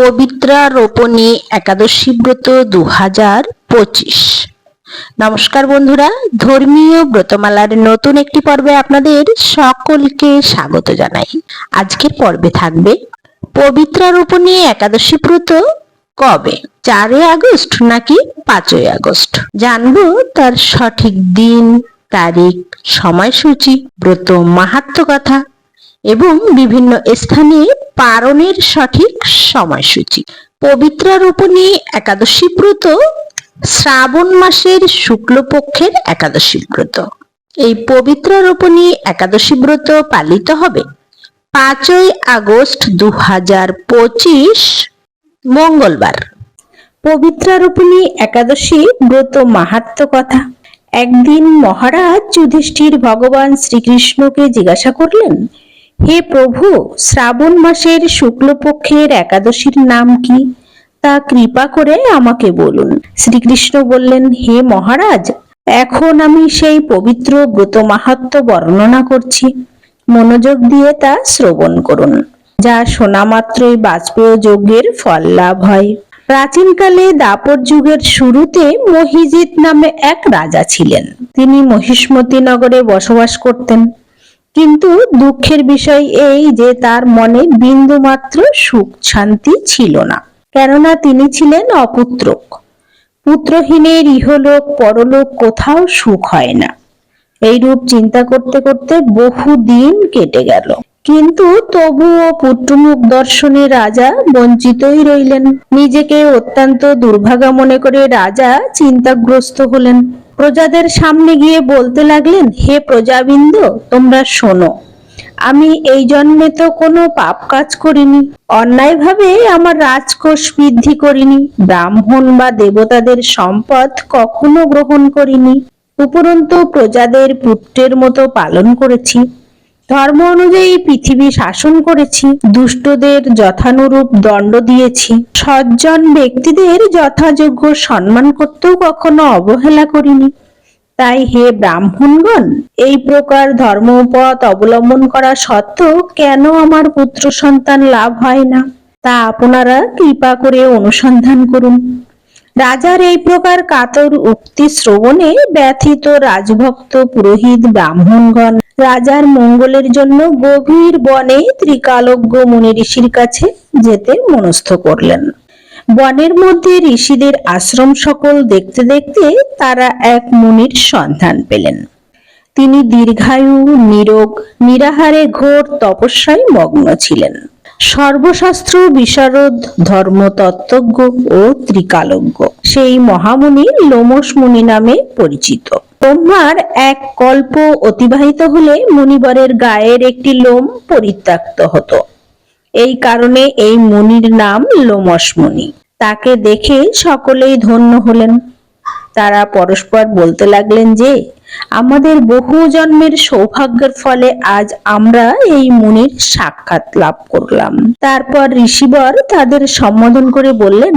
পবিত্রা রোপণী একাদশী ব্রত দু হাজার পঁচিশ। নমস্কার বন্ধুরা, ধর্মীয় ব্রতমালার নতুন একটি পর্বে আপনাদের সকলকে স্বাগত জানাই। আজকের পর্বে থাকবে, পবিত্রা রোপণী একাদশী ব্রত কবে? চারই আগস্ট নাকি পাঁচই আগস্ট? জানব তার সঠিক দিন, তারিখ, সময়সূচি, ব্রত মাহাত্ম কথা এবং বিভিন্ন স্থানে পারণের সঠিক সময়সূচি। পবিত্রারোপণী একাদশী ব্রত শ্রাবণ মাসের শুক্লপক্ষের একাদশী ব্রত। এই পবিত্র পবিত্রারোপণী একাদশী ব্রত পালিত হবে পাঁচই আগস্ট দু হাজার পঁচিশ, মঙ্গলবার। পবিত্রারোপণী একাদশী ব্রত মাহাত্ম কথা। একদিন মহারাজ যুধিষ্ঠির ভগবান শ্রীকৃষ্ণকে জিজ্ঞাসা করলেন হে প্রভু, শ্রাবণ মাসের শুক্লপক্ষের একাদশীর নাম কি? তা কৃপা করে আমাকে বলুন। শ্রীকৃষ্ণ বললেন, হে মহারাজ, এখন আমি সেই পবিত্র ব্রত মাহাত্ম বর্ণনা করছি। মনোযোগ দিয়ে তা শ্রবণ করুন, যা শোনা মাত্রই বাজপেয় যজ্ঞের ফল লাভ হয়। প্রাচীনকালে দাপর যুগের শুরুতে মহিজিৎ নামে এক রাজা ছিলেন। তিনি মহিষ্মতি নগরে বসবাস করতেন। কিন্তু দুঃখের বিষয় এই যে তার মনে বিন্দুমাত্র সুখ শান্তি ছিল না। কেননা তিনি ছিলেন অপুত্রক। পুত্রহীনের ইহলোক, পরলোক কোথাও সুখ হয় না। এইরূপ চিন্তা করতে করতে বহু দিন কেটে গেল। কিন্তু তবুও পুত্রমুখ দর্শনে রাজা বঞ্চিতই রইলেন। নিজেকে অত্যন্ত দুর্ভাগা মনে করে রাজা চিন্তাগ্রস্ত হলেন। প্রজাদের সামনে গিয়ে বলতে লাগলেন, হে প্রজাবৃন্দ, তোমরা শোনো, আমি এই জন্মে তো কোনো পাপ কাজ করিনি। অন্যায়ভাবে আমার রাজকোষ বৃদ্ধি করিনি। ব্রাহ্মণ বা দেবতাদের সম্পদ কখনো গ্রহণ করিনি। উপরন্তু প্রজাদের পুত্রের মতো পালন করেছি। ধর্ম অনুযায়ী পৃথিবী শাসন করেছি, দুষ্টদের যথানুরূপ দণ্ড দিয়েছি। সজ্জন ব্যক্তিদের যথাযোগ্য সম্মান করতেও কখনো অবহেলা করিনি। তাই হে ব্রাহ্মণগণ, এই প্রকার ধর্মপথ অবলম্বন করা সত্ত্বেও কেন আমার পুত্র সন্তান লাভ হয় না? তা আপনারা কৃপা করে অনুসন্ধান করুন। রাজার এই প্রকার কাতর উক্তি শ্রবণে ব্যথিত রাজভক্ত পুরোহিত ব্রাহ্মণগণ রাজার মঙ্গলের জন্য গভীর বনে ত্রিকালজ্ঞ মুনি ঋষির কাছে যেতে মনস্থ করলেন। বনের মধ্যে ঋষিদের আশ্রম সকল দেখতে দেখতে তারা এক মুনির সন্ধান পেলেন। তিনি দীর্ঘায়ু, নিরোগ, নিরাহারে ঘোর তপস্যায় মগ্ন ছিলেন। সর্বশাস্ত্র বিশারদ, ধর্মতত্ত্বজ্ঞ ও ত্রিকালজ্ঞ। সেই মহামুনি লোমস মুনি নামে পরিচিত। ব্রহ্মার এক কল্প অতিবাহিত হলে মুনিবরের গায়ের একটি লোম পরিত্যক্ত হতো। এই কারণে এই মুনির নাম লোমস মুনি তাকে দেখে সকলেই ধন্য হলেন। তারা পরস্পর বলতে লাগলেন যে, আমাদের বহু জন্মের সৌভাগ্যের ফলে আজ আমরা এই মুনির সাক্ষাৎ লাভ করলাম। তারপর ঋষিবর তাদের সম্বোধন করে বললেন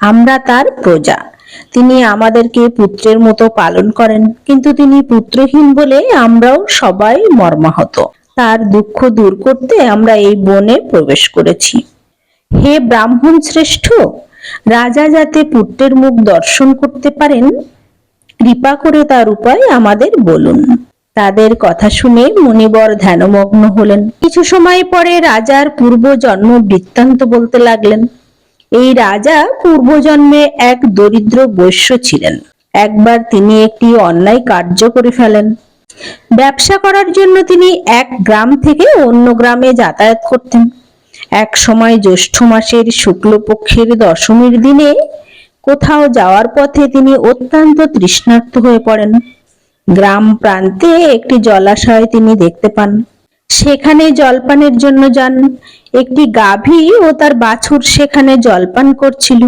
আমরা তার প্রজা। তিনি আমাদেরকে পুত্রের মতো পালন করেন, কিন্তু তিনি পুত্রহীন বলে আমরাও সবাই মর্মাহত। তার দুঃখ দূর করতে আমরা এই বনে প্রবেশ করেছি। হে ব্রাহ্মণ শ্রেষ্ঠ, রাজা যাতে পুত্রের মুখ দর্শন করতে পারেন, কৃপা করে তার উপায় আমাদের বলুন। তাদের কথা শুনে মুনিবর ধ্যানমগ্ন হলেন। কিছু সময় পরে রাজার পূর্ব জন্ম বৃত্তান্ত বলতে লাগলেন। এই রাজা পূর্বজন্মে এক দরিদ্র বৈশ্য ছিলেন। একবার তিনি একটি অন্যায় কার্য করে ফেলেন। ব্যবসা করার জন্য তিনি এক গ্রাম থেকে অন্য গ্রামে যাতায়াত করতেন। এক সময় জ্যৈষ্ঠ মাসের শুক্লপক্ষের দশমীর দিনে কোথাও যাওয়ার পথে তিনি অত্যন্ত তৃষ্ণার্ত হয়ে পড়েন। গ্রাম প্রান্তে একটি জলাশয় তিনি দেখতে পান। সেখানে জলপানের জন্য যান। একটি গাভী ও তার বাছুর সেখানে জলপান করছিল।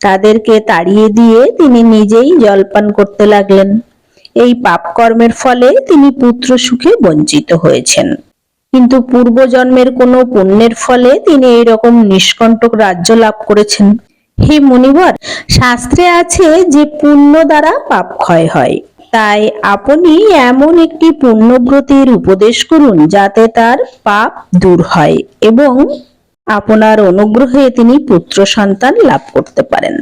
তাদেরকে তাড়িয়ে দিয়ে তিনি নিজেই জলপান করতে লাগলেন। এই পাপকর্মের ফলে তিনি পুত্র সুখে বঞ্চিত হয়েছেন। কিন্তু পূর্বজন্মের কোনো পুণ্যের ফলে তিনি এইরকম নিষ্কণ্টক রাজ্য লাভ করেছেন। হে মুনিবর, শাস্ত্রে আছে যে পুণ্য দ্বারা পাপ ক্ষয় হয়। তাই আপনি এমন একটি পুণ্যব্রতের উপদেশ করুন যাতে তার পাপ দূর হয় এবং আপনার অনুগ্রহে তিনি পুত্র সন্তান লাভ করতে পারেন।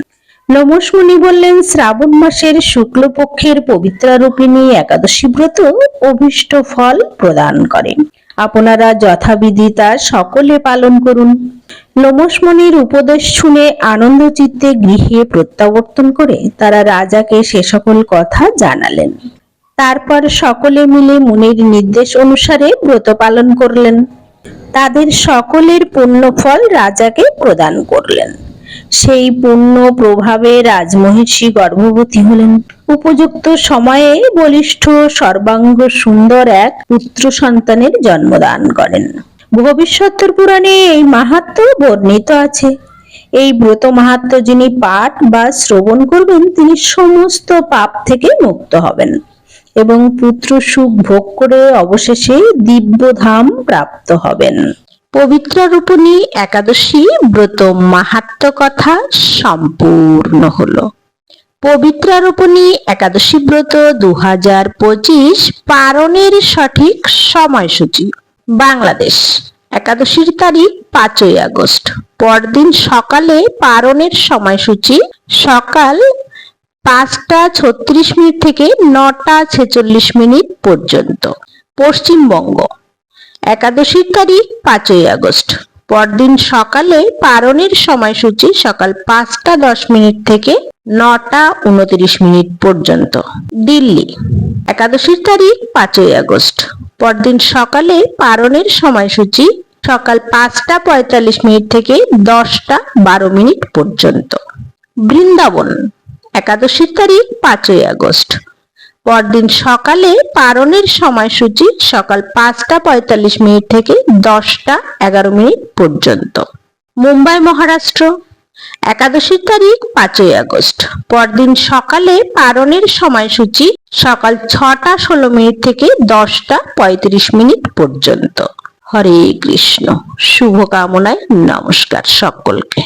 লোমস মুনি বললেন, শ্রাবণ মাসের শুক্লপক্ষের পবিত্রারূপিণী একাদশী ব্রত অভিষ্ট ফল প্রদান করে আপনারা যথাবিধি তা সকলে পালন করুন। লোমসমণির উপদেশ শুনে আনন্দ চিত্তে গৃহে প্রত্যাবর্তন করে তারা রাজাকে সে সকল কথা জানালেন। তারপর সকলে মিলে মুনির নির্দেশ অনুসারে ব্রত পালন করলেন। তাদের সকলের পুণ্যফল রাজাকে প্রদান করলেন। সেই পুণ্য প্রভাবে রাজমহিষী গর্ভবতী হলেন। উপযুক্ত সময়ে বলিষ্ঠ সর্বাঙ্গ সুন্দর এক পুত্র সন্তানের জন্মদান করেন। ভবিষ্যতের পুরাণে এই মাহাত্ম বর্ণিত আছে। এই ব্রত মাহাত্ম যিনি পাঠ বা শ্রবণ করবেন, তিনি সমস্ত পাপ থেকে মুক্ত হবেন এবং পুত্র সুখ ভোগ করে অবশেষে দিব্যধাম প্রাপ্ত হবেন। পবিত্র রূপণী একাদশী ব্রত মাহাত্ম কথা সম্পূর্ণ হলো। পবিত্রারোপণী একাদশী ব্রত দু হাজার পঁচিশ পারণের সঠিক সময়সূচি বাংলাদেশ। একাদশীর তারিখ পাঁচই আগস্ট। পরদিন সকালে পারণের সময়সূচি সকাল পাঁচটা ছত্রিশ মিনিট থেকে নটা ছেচল্লিশ মিনিট পর্যন্ত। পশ্চিমবঙ্গ। একাদশীর তারিখ পাঁচই আগস্ট। পরদিন সকালে পারণের সময়সূচি সকাল পাঁচটা দশ মিনিট থেকে নটা উনত্রিশ মিনিট পর্যন্ত। দিল্লি, একাদশীর তারিখ পাঁচই আগস্ট। পরদিন সকালে পারণের সময়সূচি সকাল পাঁচটা পঁয়তাল্লিশ মিনিট থেকে দশটা বারো মিনিট পর্যন্ত। বৃন্দাবন, একাদশীর তারিখ পাঁচই আগস্ট। পরদিন সকালে পারণের সময়সূচি সকাল পাঁচটা পঁয়তাল্লিশ মিনিট থেকে দশটা এগারো মিনিট পর্যন্ত। মুম্বাই, মহারাষ্ট্র একাদশীর তারিখ পাঁচই আগস্ট। পরদিন সকালে পারণের সময়সূচি সকাল ছটা ষোলো মিনিট থেকে দশটা পঁয়ত্রিশ মিনিট পর্যন্ত। হরে কৃষ্ণ, শুভকামনায় নমস্কার সকলকে।